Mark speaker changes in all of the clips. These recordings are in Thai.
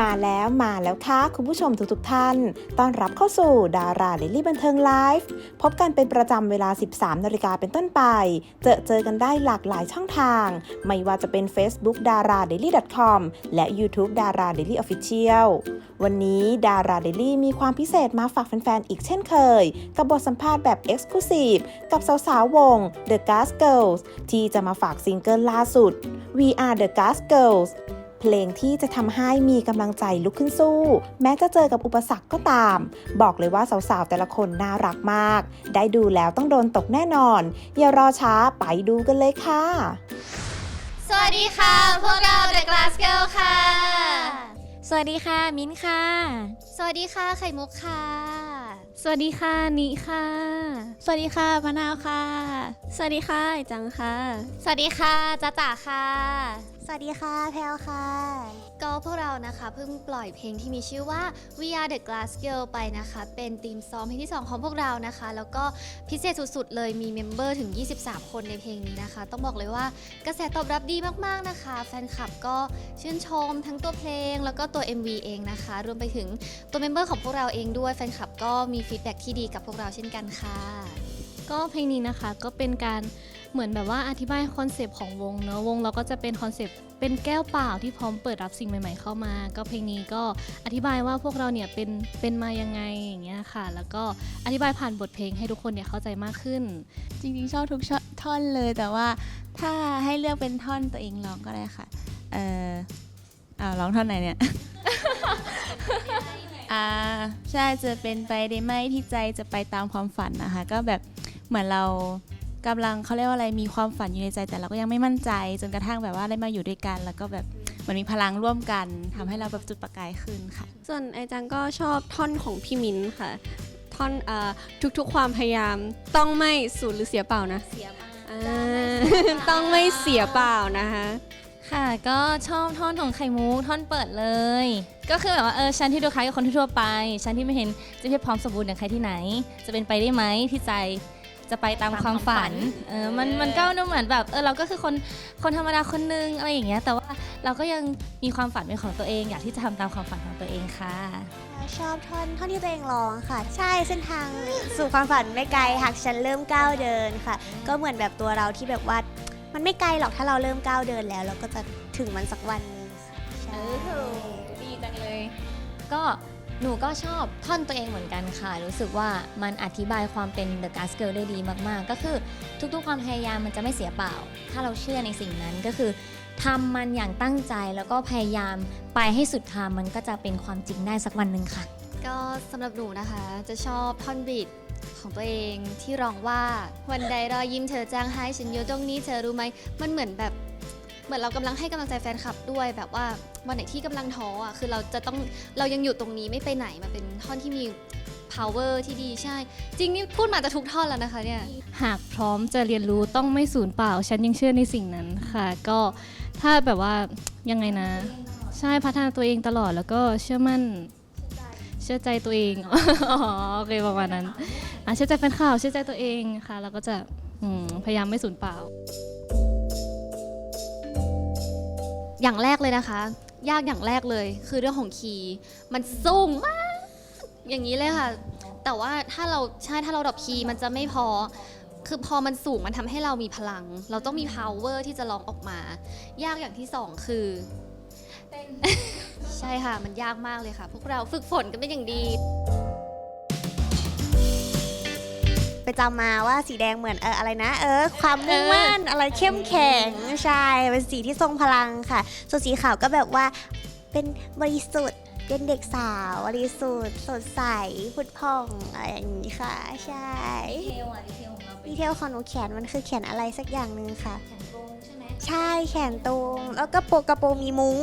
Speaker 1: มาแล้วมาแล้วค่ะคุณผู้ชมทุกๆท่าน ต้อนรับเข้าสู่ดาราเดลี่บันเทิงไลฟ์พบกันเป็นประจำเวลา 13นาฬิกาเป็นต้นไป เจอเจอกันได้หลากหลายช่องทาง ไม่ว่าจะเป็น Facebook d a r a d a i l y com และ YouTube d a r a Daily Official วันนี้ดาราเดลี่มีความพิเศษมาฝากแฟนๆ อีกเช่นเคย กับบทสัมภาษณ์แบบ Exclusive กับสาวๆ วง The Gas Girls ที่จะมาฝากซิงเกิลล่าสุด We Are The Gas Girls เพลงที่จะทำให้มีกำลังใจลุกขึ้นสู้ แม้จะเจอกับอุปสรรคก็ตาม บอกเลยว่าสาวๆ แต่ละคนน่ารักมาก ได้ดูแล้วต้องโดนตกแน่นอน อย่ารอช้าไปดูกันเลยค่ะ
Speaker 2: สวัสดีค่ะ พวกเรา The Glass Girl ค่ะ
Speaker 3: สวัสดีค่ะ มิ้นท์ค่ะ
Speaker 2: สวัสดีค่ะ ไข่มุกค่ะ
Speaker 3: สวัสดีค่ะนิค่ะ สวัสดีค่ะมะนาวค่ะ สวัสดีค่ะไอจังค่ะ
Speaker 2: สวัสดีค่ะจ้าจ๋าค่ะ
Speaker 4: สวัสดีค่ะ แพลวค่ะ
Speaker 2: ก็พวกเรานะคะเพิ่งปล่อยเพลงที่มีชื่อว่า We Are The Glass Girl ไปนะคะ เป็นทีมซ้อมเพลงที่ 2 ของพวกเรานะคะ แล้วก็พิเศษสุดๆ เลยมีเมมเบอร์ถึง 23 คนในเพลงนี้นะคะ ต้องบอกเลยว่ากระแสตอบรับดีมากๆนะคะ แฟนคลับก็ชื่นชมทั้งตัวเพลง แล้วก็ตัว MV เองนะคะ รวมไปถึงตัวเมมเบอร์ของพวกเราเองด้วยแฟนคลับก็มีฟีดแบ็กที่ดีกับพวกเราเช่นกันค่ะ
Speaker 3: ก็เพลงนี้นะคะก็เป็นการ เหมือนแบบว่าอธิบายคอนเซปต์ของวงเนอะวงเราก็จะเป็นคอนเซปต์เป็นแก้วเปล่าที่พร้อมเปิดรับสิ่งใหม่ ๆ เข้ามา ก็เพลงนี้ก็อธิบายว่าพวกเราเนี่ยเป็นเป็นมายังไงอย่างเงี้ยค่ะ แล้วก็อธิบายผ่านบทเพลงให้ทุกคนเนี่ยเข้าใจมากขึ้น
Speaker 5: จริงๆชอบทุกชท่อนเลยแต่ว่าถ้าให้เลือกเป็นท่อนตัวเองร้องก็ได้ค่ะ เอออ่าร้องท่อนไหนเนี่ย อ่าใช่จะเป็นไปได้ไหมที่ใจจะไปตามความฝันนะคะ ก็แบบเหมือนเรา กำลังเขาเรียกว่าอะไรมีความฝันอยู่ในใจแต่เราก็ยังไม่มั่นใจ จนกระทั่งแบบว่าได้มาอยู่ด้วยกัน แล้วก็แบบเหมันมีพลังร่วมกันทำให้เราแบบจุดประกายขึ้นค่ะ
Speaker 6: ส่วนไอจังก็ชอบท่อนของพี่มิ้นท์ค่ะ ท่อนเอ่อทุกๆความพยายามต้องไม่สูญหรือเสียเปล่านะ
Speaker 2: เสียมาก
Speaker 6: อ่าต้องไม่เสียเปล่านะคะ
Speaker 7: ค่ะก็ชอบท่อนของไข่มุกท่อนเปิดเลย ก็คือแบบว่าเออฉันที่ดูคล้ายกับคนทั่วๆไปฉันที่ไม่เห็นจะเพียบพร้อมสมบูรณ์อย่างใครที่ไหน จะเป็นไปได้ไหมที่ใจ จะไปตามความฝันเออมันมันก็ดูเหมือนแบบเออเราก็คือคนคนธรรมดาคนนึงอะไรอย่างเงี้ยแต่ว่าเราก็ยังมีความฝันเป็นของตัวเอง อยากที่จะทำตามความฝันของตัวเองค่ะ
Speaker 4: ชอบท่อนท่อนที่ตัวเองร้องค่ะ ใช่เส้นทางสู่ความฝันไม่ไกลหากฉันเริ่มก้าวเดินค่ะ ก็เหมือนแบบตัวเราที่แบบว่ามันไม่ไกลหรอกถ้าเราเริ่มก้าวเดินแล้ว เราก็จะถึงมันสักวันหนึงค่ะใช่
Speaker 7: ดีจังเลย ก็ หนูก็ชอบท่อนตัวเองเหมือนกันค่ะ รู้สึกว่ามันอธิบายความเป็น The Gas Girl ได้ดีมากๆ ก็คือทุกๆความพยายามมันจะไม่เสียเปล่า ถ้าเราเชื่อในสิ่งนั้นก็คือทำมันอย่างตั้งใจแล้วก็พยายามไปให้สุดทางมันก็จะเป็นความจริงได้สักวันหนึ่งค่ะ
Speaker 2: ก็สำหรับหนูนะคะจะชอบท่อนบีทของตัวเองที่ร้องว่าวันใดรอยยิ้มเธอจางหายฉันอยู่ตรงนี้เธอรู้ไหมมันเหมือนแบบ เหมือนเรากำลังให้กำลังใจแฟนคลับด้วย แบบว่าวันไหนที่กำลังท้ออะคือเราจะต้องเรายังอยู่ตรงนี้ไม่ไปไหนมันเป็นท่อนที่มี power ที่ดีใช่ จริงนี่พูดมาจะทุกท่อนแล้วนะคะเนี่ย
Speaker 3: หากพร้อมจะเรียนรู้ต้องไม่สูญเปล่า ฉันยังเชื่อในสิ่งนั้นค่ะ ก็ถ้าแบบว่ายังไงนะ ใช่พัฒนาตัวเองตลอดแล้วก็เชื่อมั่นเชื่อใจตัวเองอ๋อโอเคประมาณนั้นเชื่อใจแฟนข่าวเชื่อใจตัวเองค่ะ แล้วก็จะพยายามไม่สูญเปล่า
Speaker 2: อย่างแรกเลยนะคะ ยากอย่างแรกเลย คือเรื่องของคีย์มันสูงมาก อย่างนี้เลยค่ะ แต่ว่าถ้าเราใช่ถ้าเราดรอปคีย์มันจะไม่พอ คือพอมันสูงมันทำให้เรามีพลัง เราต้องมี power ที่จะร้องออกมา ยากอย่างที่สองคือ ใช่ค่ะ มันยากมากเลยค่ะ พวกเราฝึกฝนกันเป็นอย่างดี
Speaker 4: ไปจำมาว่าสีแดงเหมือนเอออะไรนะ เออ ความมุ่งมั่นอะไรเข้มแข็งใช่เป็นสีที่ทรงพลังค่ะ ส่วนสีขาวก็แบบว่าเป็นบริสุทธิ์เป็นเด็กสาวบริสุทธิ์สดใสพุดผ่องอะไรอย่างนี้ค่ะ ใช่ดีเทลของหนูแขนมันคือแขนอะไรสักอย่างหนึ่งค่ะ ใช่แขนตรง แล้วก็โปรงกระโปรงมีมุ้ง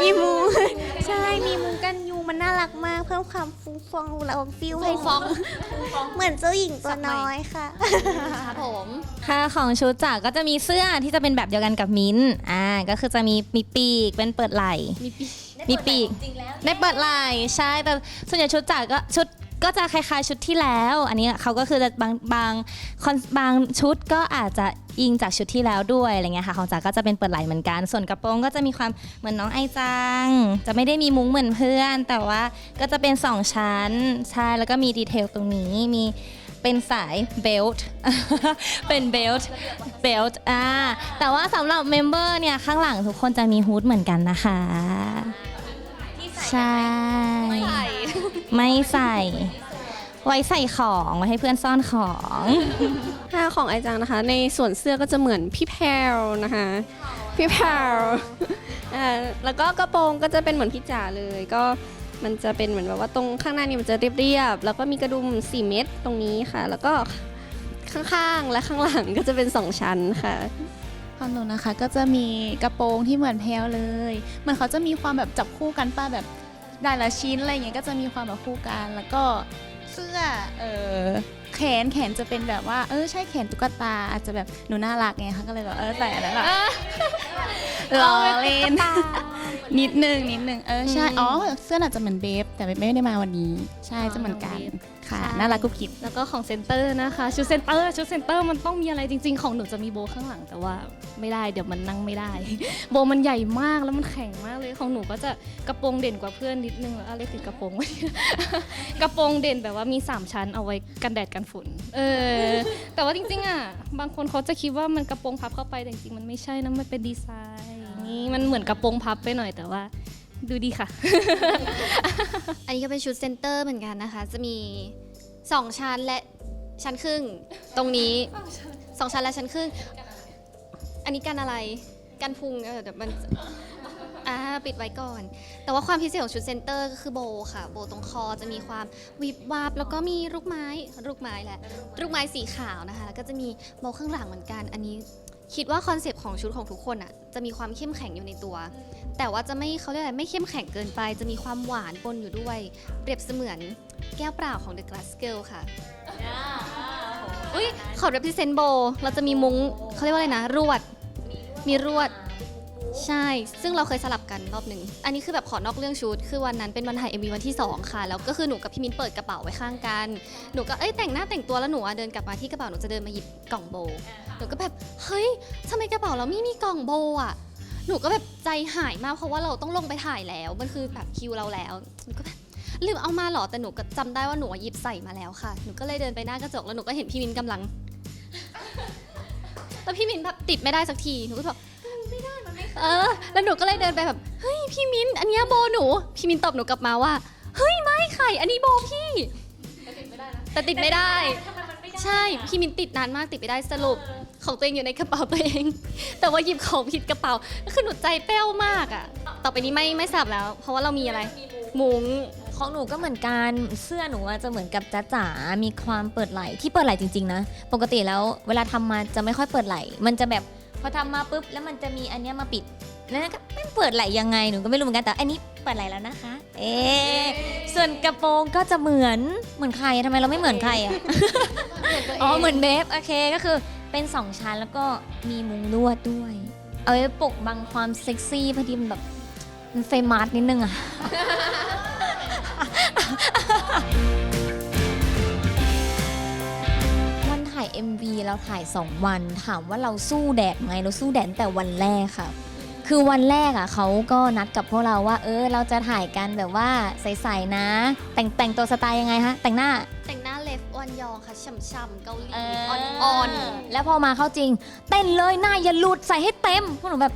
Speaker 4: มีมุ้งใช่มีมุ้งกันยุงมันน่ารักมากเพิ่มความฟุ้งฟองเราฟิลให้
Speaker 2: ฟ้อง
Speaker 4: เหมือนเจ้าหญิงตัวน้อยค่ะ
Speaker 2: ครับผม
Speaker 7: ค่ะของชุดจากก็จะมีเสื้อที่จะเป็นแบบเดียวกันกับมิ้นท์อ่าก็คือจะมีมีปีกเป็นเปิดไหล่
Speaker 2: มีปี
Speaker 7: มีปีกได้เปิดไหล่ใช่แต่ส่วนใหญ่ชุดจากก็ชุด ก็จะคล้ายๆชุดที่แล้ว อันนี้เขาก็คือจะบางบางคอนบางชุดก็อาจจะอิงจากชุดที่แล้วด้วยอะไรเงี้ยค่ะของจ๋าก็จะเป็นเปิดไหล่เหมือนกัน ส่วนกระโปรงก็จะมีความเหมือนน้องไอจัง จะไม่ได้มีมุ้งเหมือนเพื่อน แต่ว่าก็จะเป็นสองชั้นใช่แล้วก็มีดีเทลตรงนี้มีเป็นสายเบลต์เป็นเบลต์เบลต์อ่าแต่ว่าสำหรับเมมเบอร์เนี่ยข้างหลังทุกคนจะมีฮูดเหมือนกันนะคะ ใช่ไม่ใส่ ไว้ใส่ของไว้ให้เพื่อนซ่อนของ
Speaker 6: ถ้าของไอจังนะคะ ในส่วนเสื้อก็จะเหมือนพี่แพรวนะคะ พี่แพรวอ่าแล้วก็กระโปรงก็จะเป็นเหมือนพี่จ๋าเลย ก็มันจะเป็นเหมือนแบบว่าตรงข้างหน้านี่มันจะเรียบๆ แล้วก็มีกระดุม 4 เม็ดตรงนี้ค่ะ แล้วก็ข้างๆและข้างหลังก็จะเป็น 2 ชั้นค่ะ
Speaker 5: ของหนูนะคะก็จะมีกระโปรงที่เหมือนแพลวเลยเหมือนเขาจะมีความแบบจับคู่กันป้าแบบได้ละชิ้นอะไรอย่างเงี้ยก็จะมีความแบบคู่กัน แล้วก็เสื้อเออแขนแขนจะเป็นแบบว่าเออใช่แขนตุ๊กตาอาจจะแบบหนูน่ารักไงคะก็เลยแบบเออใส่อันนั้นแบบล้อเล่น นิดนึงนิดนึงเออใช่อ๋อเสื้ออาจจะเหมือนเบฟแต่เบฟไม่ได้มาวันนี้ ใช่จะเหมือนกันค่ะน่ารักกุ๊บกิ๊บ
Speaker 3: แล้วก็ของเซนเตอร์นะคะชุดเซนเตอร์ชุดเซนเตอร์มันต้องมีอะไรจริง ๆ ของหนูจะมีโบข้างหลังแต่ว่าไม่ได้เดี๋ยวมันนั่งไม่ได้ โบมันใหญ่มากแล้วมันแข็งมากเลยของหนูก็จะกระโปรงเด่นกว่าเพื่อนนิดนึงแล้วอะไรติดกระโปรงไว้กระโปรงเด่นแบบว่ามี 3 ชั้นเอาไว้กันแดดกันฝุ่นเออแต่ว่าจริงๆอะบางคนเขาจะคิดว่ามันกระโปรงพับเข้าไปแต่จริงๆมันไม่ใช่นะมันเป็นดีไซน์ นี่มันเหมือนกระโปรงพับไปหน่อยแต่ว่า ดูดีค่ะ
Speaker 2: อันนี้ก็เป็นชุดเซนเตอร์เหมือนกันนะคะ จะมี 2 ชั้นและชั้นครึ่ง ตรงนี้ 2 ชั้นและชั้นครึ่ง อันนี้กันอะไร กันพุงเออเดี๋ยวมันอ่าปิดไว้ก่อน แต่ว่าความพิเศษของชุดเซนเตอร์ก็คือโบค่ะ โบตรงคอจะมีความวิบวับแล้วก็มีลูกไม้ลูกไม้แหละลูกไม้สีขาวนะคะ แล้วก็จะมีโบข้างหลังเหมือนกัน อันนี้ คิดว่าคอนเซปต์ของชุดของทุกคนอะจะมีความเข้มแข็งอยู่ในตัว แต่ว่าจะไม่เขาเรียกอะไรไม่เข้มแข็งเกินไป จะมีความหวานปนอยู่ด้วย เปรียบเสมือนแก้วเปล่าของ The Glass Girl ค่ะอุ้ยขอ represent โบเราจะมีมุ้งเขาเรียกว่าอะไรนะรวดมีรวด ใช่ ซึ่งเราเคยสลับกันรอบหนึ่ง อันนี้คือแบบขอนอกเรื่องชุด คือวันนั้นเป็นวันถ่าย MV วันที่ 2 ค่ะ แล้วก็คือหนูกับพี่มิ้นเปิดกระเป๋าไว้ข้างกัน หนูก็เอ้ยแต่งหน้าแต่งตัวแล้วหนูอะเดินกลับมาที่กระเป๋าหนูจะเดินมาหยิบกล่องโบ หนูก็แบบเฮ้ยทำไมกระเป๋าเราไม่มีกล่องโบอะหนูก็แบบใจหายมากเพราะว่าเราต้องลงไปถ่ายแล้ว มันคือแบบคิวเราแล้ว หนูก็แบบลืมเอามาเหรอ แต่หนูก็จำได้ว่าหนูหยิบใส่มาแล้วค่ะ หนูก็เลยเดินไปหน้ากระจกแล้วหนูก็เห็นพี่มินกำลัง แล้วพี่มินแบบติดไม่ได้สักที หนูก็แบบไม่ได้มันไม่ เออ แล้วหนูก็เลยเดินไปแบบ เฮ้ยพี่มินอันเนี้ยโบหนู พี่มินตอบหนูกลับมาว่า เฮ้ยไม่ไข่อันนี้โบพี่ แต่ติดไม่ได้ ใช่ พี่มินติดนานมากติดไม่ได้สรุป ของตัวเองอยู่ในกระเป๋าตัวเอง แต่ว่าหยิบของผิดกระเป๋าคือหนูใจเป้วมากอะต่อไปนี้ไม่ไม่สับแล้ว เพราะว่าเรามีอะไร มุ้ง
Speaker 8: ของหนูก็เหมือนกันเสื้อหนูอะจะเหมือนกับจ๊ะจ๋ามีความเปิดไหล่ที่เปิดไหล่จริงๆนะ ปกติแล้วเวลาทำมาจะไม่ค่อยเปิดไหล่มันจะแบบ พอทำมาปุ๊บแล้วมันจะมีอันเนี้ยมาปิดแล้วก็ไม่เปิดไหล่ยังไงหนูก็ไม่รู้เหมือนกันแต่อันนี้เปิดไหล่แล้วนะคะ เอ๊ะส่วนกระโปรงก็จะเหมือนเหมือนใครทำไมเราไม่เหมือนใครอะอ๋อเหมือนเบฟโอเคก็คือเป็นสองชั้นแล้วก็มีมุงลวดด้วย เอาไว้ปกบังความเซ็กซี่พอดีมันแบบมันเฟมัสนิดนึงอะ MV เราถ่าย 2 วัน ถามว่าเราสู้แดดไหมเราสู้แดดตั้งแต่วันแรกค่ะ คือวันแรกอะเขาก็นัดกับพวกเราว่า เออเราจะถ่ายกันแบบว่าใสๆนะ แต่งแต่งตัวสไตล์ยังไงฮะแต่งหน้า
Speaker 2: แต่งหน้าเล็บออนยองค่ะช่ำๆเกาหลี
Speaker 8: เอ
Speaker 2: อ่
Speaker 8: อ
Speaker 2: อน
Speaker 8: แล้วพอมาเข้าจริง เต้นเลยหน้าอย่าหลุดใส่ให้เต็มพวกหนูแบบ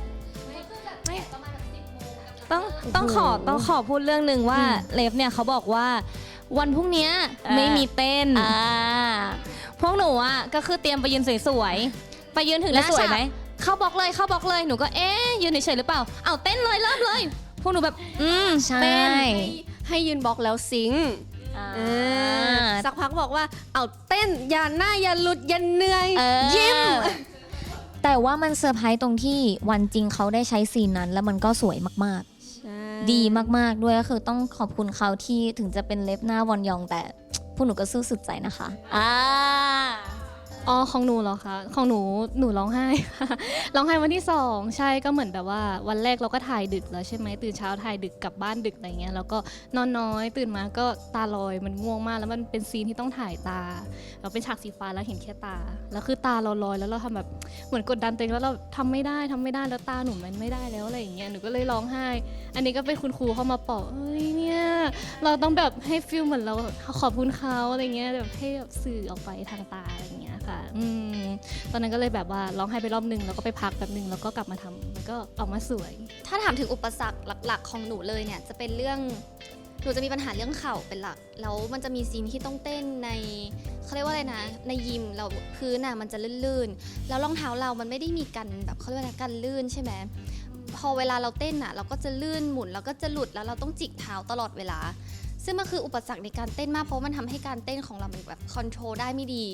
Speaker 7: ต้องต้องขอต้องขอพูดเรื่องหนึ่งว่าเลฟเนี่ยเขาบอกว่าวันพรุ่งเนี้ย
Speaker 8: เออ
Speaker 7: ไม่มีเต้น
Speaker 8: อ่า
Speaker 7: พวกหนูอะก็คือเตรียมไปยืนสวยๆ ไปยืนถึงห
Speaker 8: แล้ว
Speaker 7: น้า
Speaker 8: สวย
Speaker 7: ฉาก
Speaker 8: ไหม
Speaker 7: เข้าบล็อกเลยเข้าบล็อกเลยหนูก็เอ๊ะยืนเฉยๆหรือเปล่า เอาเต้นเลยเริ่มเลย พวกหนูแบบอืม
Speaker 8: ใช่
Speaker 7: เต้น
Speaker 6: ให้ยืนบล็อกแล้วซิงค์
Speaker 8: อ่า
Speaker 6: เออสักพักบอกว่าเอาเต้นอย่าหน้าอย่าหลุดอย่าเหนื่อย
Speaker 8: เออ
Speaker 6: ยิ้ม
Speaker 8: แต่ว่ามันเซอร์ไพรส์ตรงที่วันจริงเขาได้ใช้ซีนนั้น แล้วมันก็สวยมากๆ ดีมากๆด้วยก็คือต้องขอบคุณเขาที่ถึงจะเป็นเล็บหน้าวอนยองแต่ พวกหนูก็สู้สุดใจนะคะ อ่า
Speaker 3: อ๋อของหนูเหรอคะของหนูหนูร้องไห้ ร้องไห้วันที่สองใช่ก็เหมือนแบบว่า วันแรกเราก็ถ่ายดึกแล้วใช่ไหมตื่นเช้าถ่ายดึกกลับบ้านดึกอะไรเงี้ยแล้วก็นอนน้อยตื่นมาก็ตาลอยมันง่วงมากแล้วมันเป็นซีนที่ต้องถ่ายตาเราเป็นฉากสีฟ้าแล้วเห็นแค่ตา แล้วคือตาเราลอยแล้วเราทำแบบเหมือนกดดันตัวเองแล้วเราทำไม่ได้ทำไม่ได้แล้วตาหนูมันไม่ได้แล้วอะไรอย่างเงี้ยหนูก็เลยร้องไห้ อันนี้ก็เป็นคุณครูเข้ามาปอบเอ้ยเนี่ยเราต้องแบบให้ฟิลเหมือนเราขอบคุณเขาอะไรเงี้ยแบบให้แบบสื่อออกไปทางตาอะไรเงี้ย ค่ะอืมตอนนั้นก็เลยแบบว่าร้องไห้ไปรอบนึงแล้วก็ไปพักแบบนึงแล้วก็กลับมาทำแล้วก็ออกมาสวย
Speaker 2: ถ้าถามถึงอุปสรรคหลัก ๆ ของหนูเลยเนี่ยจะเป็นเรื่องหนูจะมีปัญหาเรื่องเข่าเป็นหลัก แล้วมันจะมีซีนที่ต้องเต้นในเขาเรียกว่าอะไรนะ ในยิมเราพื้นน่ะมันจะลื่นๆ แล้วรองเท้าเรามันไม่ได้มีกันแบบเขาเรียกว่าอะไรกันลื่นใช่ไหมพอเวลาเราเต้นน่ะ เราก็จะลื่นหมุนแล้วก็จะหลุดแล้วเราต้องจิกเท้าตลอดเวลา ซึ่งมันคืออุปสรรคในการเต้นมากเพราะมันทำให้การเต้นของเรามันแบบคอนโทรลได้ไม่ดี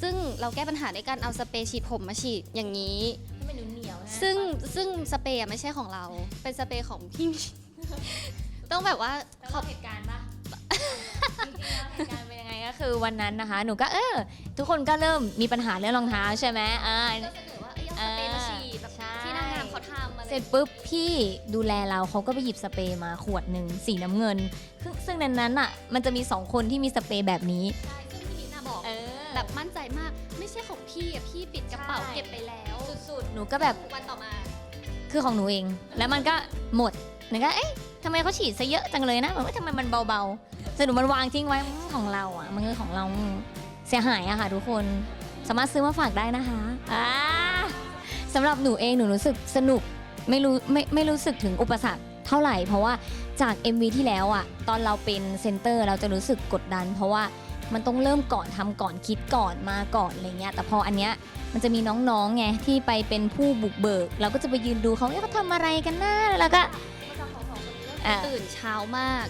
Speaker 2: ซึ่งเราแก้ปัญหาด้วยการเอาสเปรย์ฉีดผมมาฉีดอย่างนี้
Speaker 8: ให้มันเหนียวๆนะ
Speaker 2: ซึ่งซึ่งสเปรย์อะไม่ใช่ของเรา เป็นสเปรย์ของพี่ต้องแบบว่า
Speaker 8: แล้วก็เหตุการณ์ปะจริงๆแล้วเหตุการณ์เป็นยังไงก็คือวันนั้นนะคะ หนูก็เออ ทุกคนก็เริ่มมีปัญหาเรื่องรองเท้าใช่ไหมอ่า
Speaker 2: ก็เสนอว่าเอ้ยเอาสเปรย์มาฉีดแบบ
Speaker 8: ใช่
Speaker 2: ที่นางงาม เขาทำอะไร
Speaker 8: เสร็จปุ๊บพี่ดูแลเราเขาก็ไปหยิบสเปรย์มาขวดหนึ่งสีน้ำเงินซึ่งซึ่งในนั้นอะมันจะมีสองคนที่มีสเปรย์แบบนี้
Speaker 2: ใช่ซึ่งพี่นิดน่ะบอก
Speaker 8: เออ
Speaker 2: แบบมั่นใจมาก ไม่ใช่ของพี่อะพี่ปิดกระเป๋า
Speaker 8: ใช่
Speaker 2: เก็บไปแล้ว
Speaker 8: สุดๆหนูก็แบบ
Speaker 2: วันต่อมา
Speaker 8: คือของหนูเอง แล้วมันก็หมดหนูก็เอ๊ะทำไมเขาฉีดซะเยอะจังเลยนะแบบว่าทำไมมันเบาๆสรุปมันวางทิ้งไว้อืมของเราอะ มันคือของเราอืมเสียหายอะค่ะทุกคน สามารถซื้อมาฝากได้นะคะอ่า สำหรับหนูเองหนูรู้สึกสนุกไม่รู้ไม่ไม่รู้สึกถึงอุปสรรคเท่าไหร่ เพราะว่าจาก MV ที่แล้วอะตอนเราเป็นเซนเตอร์เราจะรู้สึกกดดัน เพราะว่ามันต้องเริ่มก่อนทำก่อนคิดก่อนมาก่อนอะไรเงี้ยแต่พออันเนี้ยมันจะมีน้องๆไงที่ไปเป็นผู้บุกเบิก เราก็จะไปยืนดูเขาเอ๊ะเขาทำอะไรกันนะแล้วก็ อะ
Speaker 2: ตื่นเช้ามาก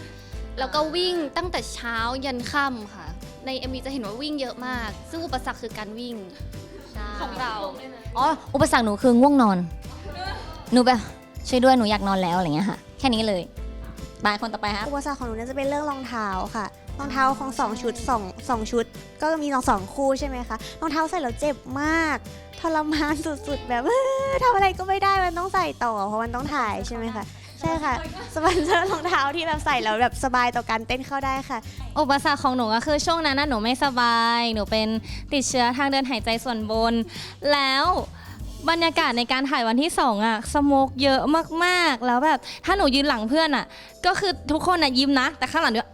Speaker 2: แล้วก็วิ่งตั้งแต่เช้ายันค่ำค่ะ ใน MV จะเห็นว่าวิ่งเยอะมาก ซึ่งอุปสรรคคือการวิ่งของเรา
Speaker 8: อ๋อ อุปสรรคหนูคือง่วงนอน หนูแบบช่วยด้วยหนูอยากนอนแล้วอะไรเงี้ยค่ะ แค่นี้เลยบายคนต่อไปครับ
Speaker 4: อุปสรรคของหนูเนี่ยจะเป็นเรื่องรองเท้าค่ะ รองเท้าของสองชุดสองสองชุด ก็มีสองสองคู่ใช่ไหมคะ รองเท้าใส่แล้วเจ็บมากทรมานสุดๆ แบบ ทำอะไรก็ไม่ได้มันต้องใส่ต่อ เพราะมันต้องถ่ายใช่ไหมคะ ใช่ค่ะ สปอนเซอร์รองเท้าที่แบบใส่แล้วแบบสบายต่อการเต้นเข้าได้ค่ะ
Speaker 7: อุปสรรคของหนูก็คือช่วงนั้นน่ะหนูไม่สบาย หนูเป็นติดเชื้อทางเดินหายใจส่วนบน แล้วบรรยากาศในการถ่ายวันที่สองอะสโมกเยอะมากๆ แล้วแบบถ้าหนูยืนหลังเพื่อนอะก็คือทุกคนอะยิ้มนะ แต่ข้างหลังเดี๋ย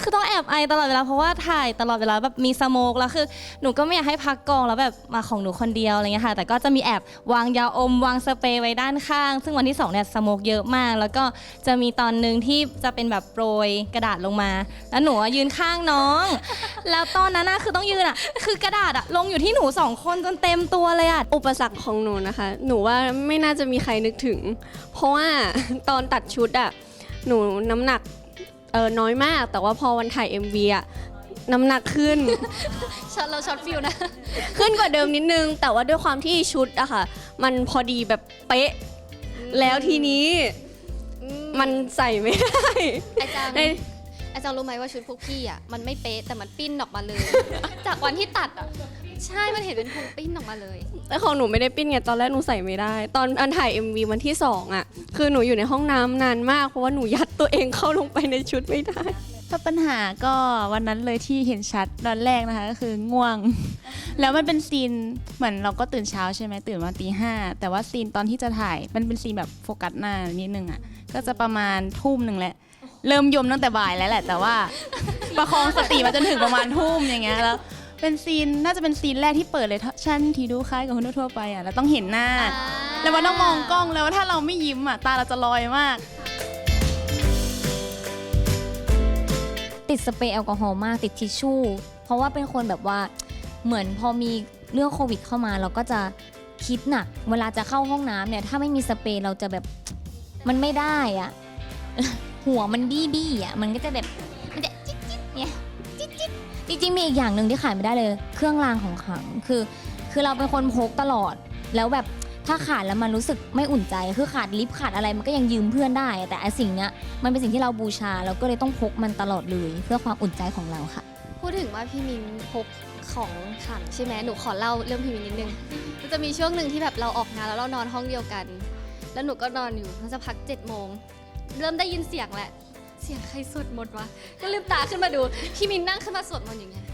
Speaker 7: คือต้องแอบไอตลอดเวลาเพราะว่าถ่ายตลอดเวลาแบบมีสโมกแล้วคือหนูก็ไม่อยากให้พักกองแล้วแบบมาของหนูคนเดียวอะไรเงี้ยค่ะแต่ก็จะมีแอบวางยาอมวางสเปรย์ไว้ด้านข้าง ซึ่งวันที่สองเนี่ยสโมกเยอะมาก แล้วก็จะมีตอนหนึ่งที่จะเป็นแบบโปรยกระดาษลงมา แล้วหนูอะยืนข้างน้อง แล้วตอนนั้นน่ะคือต้องยืนอะคือกระดาษอะลงอยู่ที่หนูสองคนจนเต็มตัวเลยอะ
Speaker 6: อุปสรรคของหนูนะคะ หนูว่าไม่น่าจะมีใครนึกถึง เพราะว่าตอนตัดชุดอะหนูน้ำหนัก เออน้อยมาก แต่ว่าพอวันถ่าย MV อะน้ำหนักขึ้น
Speaker 2: ช็อตเราช็อตฟิลนะ
Speaker 6: ขึ้นกว่าเดิมนิดนึง แต่ว่าด้วยความที่ชุดอะค่ะ มันพอดีแบบเป๊ะ แล้วทีนี้มันใส่ไม่ได้
Speaker 2: ไอจัง
Speaker 6: ใน
Speaker 2: ไอจังรู้ไหมว่าชุดพวกพี่อะมันไม่เป๊ะแต่มันปิ้นออกมาเลย จากวันที่ตัดอะ ใช่ มันเห็นเป็นพุงปิ้นออกมาเลย
Speaker 6: แต่ของหนูไม่ได้ปิ้นไงตอนแรกหนูใส่ไม่ได้ ตอนอันถ่าย MV วันที่สองอะคือหนูอยู่ในห้องน้ำนานมาก เพราะว่าหนูยัดตัวเองเข้าลงไปในชุดไม่ได้
Speaker 5: ถ้าปัญหาก็วันนั้นเลยที่เห็นชัดตอนแรกนะคะก็คือง่วง แล้วมันเป็นซีนเหมือนเราก็ตื่นเช้าใช่ไหมตื่นมาตีห้าแต่ว่าซีนตอนที่จะถ่ายมันเป็นซีนแบบโฟกัสหน้านิดนึงอะก็จะประมาณทุ่มหนึ่งแหละ เริ่มยมตั้งแต่บ่ายแล้วแหละ แต่ว่า ประคองสติมาจนถึงประมาณทุ่มอย่างเงี้ยแล้ว เป็นซีนน่าจะเป็นซีนแรกที่เปิดเลยชั้นที่ดูคล้ายกับคนทั่วๆไปอะแล้วต้องเห็นหน้า แล้วมันต้องมองกล้องแล้วถ้าเราไม่ยิ้มอะตาเราจะลอยมาก
Speaker 8: ติดสเปรย์แอลกอฮอล์มากติดทิชชู่ เพราะว่าเป็นคนแบบว่าเหมือนพอมีเรื่องโควิด เข้ามาเราก็จะคิดหนักเวลาจะเข้าห้องน้ำเนี่ยถ้าไม่มีสเปรย์เราจะแบบมันไม่ได้อะหัวมันบี้บี้อะมันก็จะแบบ ริงๆมีอีกอย่างหนึ่งที่ขายไม่ได้เลย เครื่องรางของขลังคือ คือเราเป็นคนพกตลอด แล้วแบบถ้าขาดแล้วมันรู้สึกไม่อุ่นใจ คือขาดลิฟต์ขาดอะไรมันก็ยังยืมเพื่อนได้ แต่ไอสิ่งเนี้ยมันเป็นสิ่งที่เราบูชาเราก็เลยต้องพกมันตลอดเลย เพื่อความอุ่นใจของเราค่ะ
Speaker 2: พูดถึงว่าพี่มินพกของขลังใช่ไหมหนูขอเล่าเรื่องพี่มินนิดนึงมันจะมีช่วงหนึ่งที่แบบเราออกงานแล้วเรานอนห้องเดียวกัน แล้วหนูก็นอนอยู่แล้วสักพักเจ็ดโมงเริ่มได้ยินเสียงแหละ เสียงใครสวดมนต์วะ ก็ลืมตาขึ้นมาดู พี่มินนั่งขึ้นมาสวดมนต์อย่างเงี้ย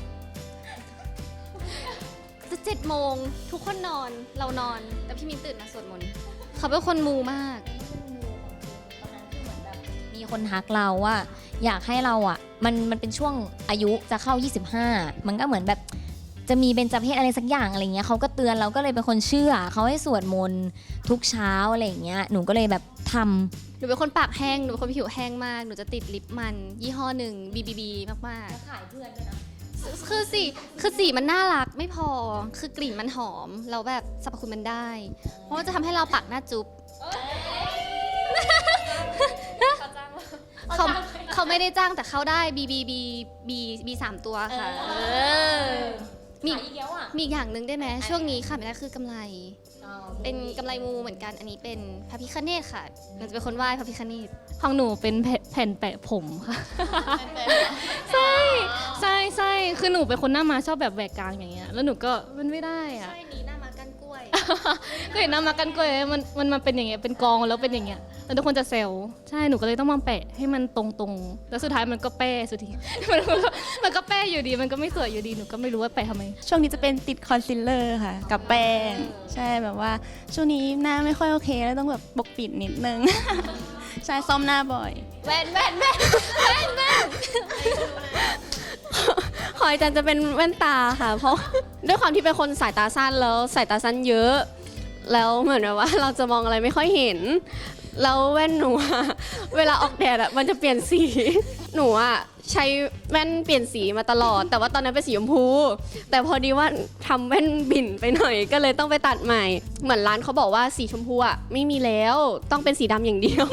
Speaker 2: จะเจ็ดโมงทุกคนนอนเรานอน แต่พี่มินตื่นมาสวดมนต์เขาเป็นคนมูมาก
Speaker 8: มีคนทักเราว่า อยากให้เราอะ มันมันเป็นช่วงอายุจะเข้า 25 มันก็เหมือนแบบ จะมีเบญจเพศอะไรสักอย่างอะไรเงี้ยเขาก็เตือนเราก็เลยเป็นคนเชื่อเขาให้สวดมนต์ทุกเช้าอะไรอย่างเงี้ยหนูก็เลยแบบทำ
Speaker 2: หนูเป็นคนปากแห้ง หนูเป็นคนผิวแห้งมาก หนูจะติดลิปมัน ยี่ห้อหนึ่ง BBB มาก
Speaker 8: ขายเพื่อนด้วยนะ
Speaker 2: ๆ คือสีคือสีมันน่ารักไม่พอ คือกลิ่นมันหอมแล้วแบบสรรพคุณมันได้ เพราะว่าจะทำให้เราปากหน้าจุ๊บเขาเขาไม่ได้จ้างแต่เขาได้ BBB B B สามตัวค่ะ เออ มี
Speaker 8: ขายอีกแล้วอะ
Speaker 2: มีอีกอย่างหนึ่งได้ไหมช่วงนี้ค่ะไม่ได้คือกำไร เป็นกำไรมูเหมือนกันอันนี้เป็นพระพิคเนตค่ะหนูจะเป็นคนไหว้พระพิคเนต
Speaker 3: ของหนูเป็นแผ่นแผ่นแปะผมค่ะ ใช่ใช่ใช่คือหนูเป็นคนหน้ามาชอบแบบแหวกกลางอย่างเงี้ยแล้วหนูก็มันไม่ได้อะ
Speaker 2: ใช่หนีหน้ามากันกล้วย
Speaker 3: ก็เห็นหน้ามากันกล้วยมันมันมาเป็นอย่างเงี้ยเป็นกองแล้วเป็นอย่างเงี้ย แล้วทุกคนจะเซลใช่หนูก็เลยต้องมาแปะให้มันตรงตรงๆ แล้วสุดท้ายมันก็แป้สุดทีมันก็มันก็แป้อยู่ดีมันก็ไม่สวยอยู่ดีหนูก็ไม่รู้ว่าแปะทำไม
Speaker 5: ช่วงนี้จะเป็นติดคอนซีลเลอร์ค่ะ กับแป้งใช่แบบว่า ช่วงนี้หน้าไม่ค่อยโอเคแล้วต้องแบบปกปิดนิดนึง ใช่ซ่อมหน้าบ่อย
Speaker 2: แว่นแว่นแว่นแว่นแว่น
Speaker 6: ขออาจารย์จะเป็นแว่นตาค่ะ เพราะด้วยความที่เป็นคนสายตาสั้นแล้วสายตาสั้นเยอะ แล้วเหมือนแบบว่าเราจะมองอะไรไม่ค่อยเห็น แล้วแว่นหนูอะเวลาออกแดดอะมันจะเปลี่ยนสี หนูอะใช้แว่นเปลี่ยนสีมาตลอด แต่ว่าตอนนั้นเป็นสีชมพู แต่พอดีว่าทำแว่นบิ่นไปหน่อย ก็เลยต้องไปตัดใหม่ เหมือนร้านเขาบอกว่าสีชมพูอะไม่มีแล้ว ต้องเป็นสีดำอย่างเดียว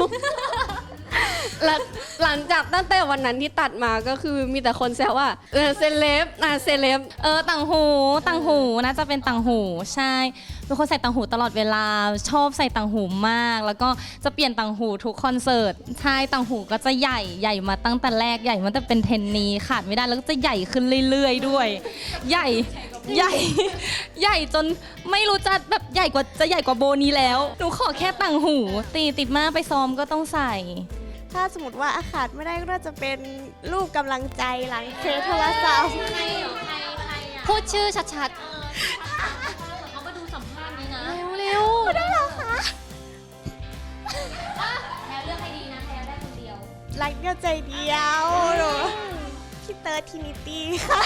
Speaker 6: ล้วหลังจากตั้งแต่วันนั้นที่ตัดมาก็คือมีแต่คนแซวว่าเออเซเลบอะเซเลบ
Speaker 7: เออต่างหูต่างหูน่าจะเป็นต่างหูใช่เป็นคนใส่ต่างหูตลอดเวลาชอบใส่ต่างหูมาก แล้วก็จะเปลี่ยนต่างหูทุกคอนเสิร์ตใช่ต่างหูก็จะใหญ่ใหญ่มาตั้งแต่แรกใหญ่มาตั้งแต่เป็นเทนนีขาดไม่ได้แล้วก็จะใหญ่ขึ้นเรื่อยๆด้วย ใหญ่ใหญ่ใหญ่จนไม่รู้จะแบบใหญ่กว่าจะใหญ่กว่าโบนี้แล้วหนูขอแค่ต่างหู ตีติดมาไปซ้อมก็ต้องใส่
Speaker 4: ถ้าสมมติว่าอาขาดไม่ได้ก็น่าจะเป็นรูปกำลังใจหลังเทปโทรศัพท์
Speaker 2: พูดชื่อชัด
Speaker 8: เขามาดูสัมภาษณ์นี้นะ
Speaker 2: ๆ เร็ว
Speaker 4: ได้เหรอคะ
Speaker 8: แพรเลือกให้ดีนะแพรได้คนเดียว
Speaker 4: รักเดียวใจเดียวหนูพี่เติร์ดทินิตี้ค่ะ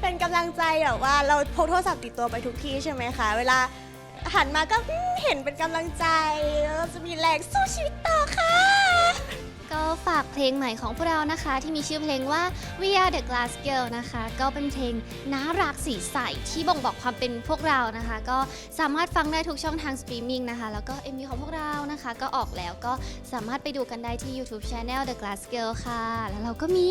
Speaker 4: เป็นกำลังใจแบบว่าเราพกโทรศัพท์ติดตัวไปทุกที่ใช่ไหมคะ เวลา หันมาก็อืมเห็นเป็นกำลังใจแล้วจะมีแรงสู้ชีวิตต่อค่ะ
Speaker 2: ก็ฝากเพลงใหม่ของพวกเรานะคะ ที่มีชื่อเพลงว่า We Are the Glass Girl นะคะ ก็เป็นเพลงน่ารักสีใสที่บ่งบอกความเป็นพวกเรานะคะ ก็สามารถฟังได้ทุกช่องทางสตรีมมิ่งนะคะ แล้วก็ MV ของพวกเรานะคะ ก็ออกแล้วก็สามารถไปดูกันได้ที่ YouTube Channel The Glass Girl ค่ะ แล้วเราก็มี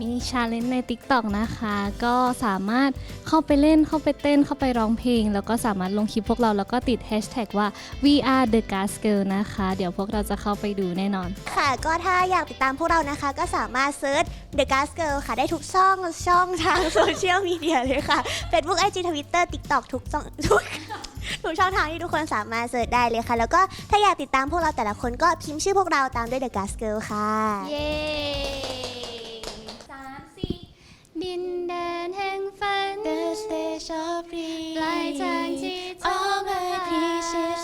Speaker 3: มีชาเลนจ์ใน TikTok นะคะ ก็สามารถเข้าไปเล่นเข้าไปเต้นเข้าไปร้องเพลง แล้วก็สามารถลงคลิปพวกเราแล้วก็ติด Hashtag ว่า we are the gas girl นะคะ เดี๋ยวพวกเราจะเข้าไปดูแน่นอน
Speaker 4: ค่ะ ก็ถ้าอยากติดตามพวกเรานะคะ ก็สามารถเซิร์ช The Gas Girl ค่ะ ได้ทุกช่องช่องทางโซเชียลมีเดียเลยค่ะ Facebook IG Twitter TikTok ทุกช่องทุกทุกช่องทางที่ทุกคนสามารถเสิร์ชได้เลยค่ะ แล้วก็ถ้าอยากติดตามพวกเราแต่ละคนก็พิมพ์ชื่อพวกเราตามด้วย The Gas Girl ค่ะ
Speaker 2: เย้สามสี่ ดินแดนแห่งฝัน
Speaker 5: The stage of
Speaker 2: ปลายทางที่เธอ
Speaker 5: All
Speaker 2: มา
Speaker 5: my precious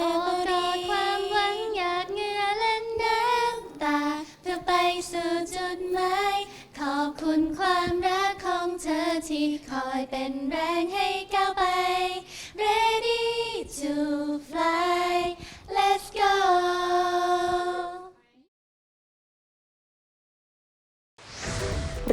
Speaker 2: โอบกอดความหวังหยาดเหงื่อและน้ำตา เพื่อไปสู่จุดหมาย ขอบคุณความรักของเธอที่คอยเป็นแรงให้ก้าวไป Ready to fly Let's go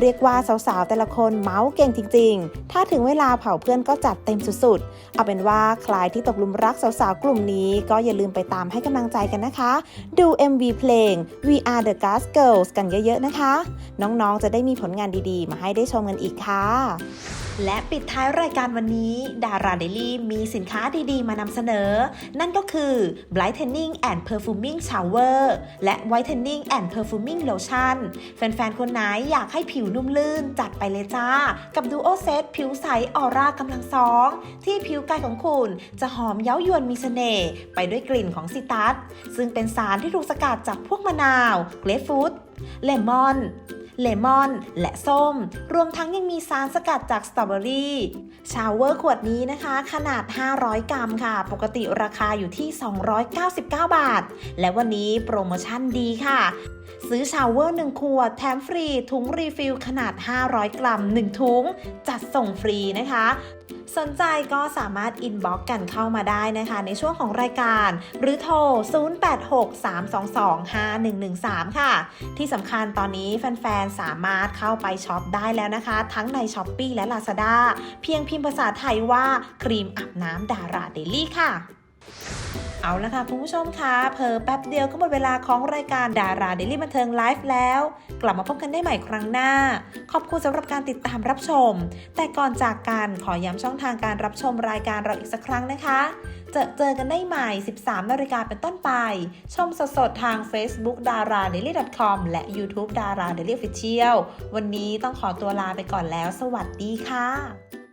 Speaker 1: รียกว่าสาวๆ แต่ละคนเมาส์เก่งจริง ๆ ถ้าถึงเวลาเผาเพื่อนก็จัดเต็มสุดๆ เอาเป็นว่าใครที่ตกหลุมรักสาวๆ กลุ่มนี้ ก็อย่าลืมไปตามให้กำลังใจกันนะคะ ดู MV เพลง We Are the Gas Girls กันเยอะๆ นะคะ น้องๆ จะได้มีผลงานดีๆ มาให้ได้ชมกันอีกค่ะ และปิดท้ายรายการวันนี้ ดาราเดลี่มีสินค้าดีๆ มานำเสนอ นั่นก็คือ Brightening and Perfuming Shower และ Whitening and Perfuming Lotion แฟนๆ คนไหนอยากให้ผิวนุ่มลื่นจัดไปเลยจ้า กับ Duo Set ผิวใสออร่ากำลังสอง ที่ผิวกายของคุณจะหอมเย้ายวนมีเสน่ห์ไปด้วยกลิ่นของซิตัสซึ่งเป็นสารที่ถูกสกัดจากพวกมะนาว เกรฟฟรุตเลมอน เลมอน และส้ม รวมทั้งยังมีสารสกัดจากสตรอเบอรี่ชาวเวอร์ขวดนี้นะคะ ขนาด 500 กรัมค่ะ ปกติราคาอยู่ที่ 299 บาท และวันนี้โปรโมชั่นดีค่ะซื้อชาวเวอร์ 1 ขวด แถมฟรี ถุงรีฟิลขนาด 500 กรัม 1 ถุง จัดส่งฟรีนะคะ สนใจก็สามารถอินบ็อกกันเข้ามาได้นะคะ ในช่วงของรายการ หรือโทร 0863225113 ค่ะ ที่สำคัญตอนนี้แฟนๆ สามารถเข้าไปช็อปได้แล้วนะคะ ทั้งใน s h อ p e e และ Lazada เพียงพิมพ์ภาษาไทยว่าครีมอาบน้ำดาราเดลี่ค่ะ เอาละค่ะคุณผู้ชมคะเพอแป๊บเดียวก็หมดเวลาของรายการดาราเดลี่บันเทิงไลฟ์แล้ว กลับมาพบกันได้ใหม่ครั้งหน้า ขอบคุณสำหรับการติดตามรับชม แต่ก่อนจากกันขอย้ำช่องทางการรับชมรายการเราอีกสักครั้งนะคะ เจอเจอกันได้ใหม่ 13นาฬิกาเป็นต้นไป ชมสดๆทาง Facebook d a r a d a i l y com และ YouTube d a r a Daily Official วันนี้ต้องขอตัวลาไปก่อนแล้ว สวัสดีค่ะ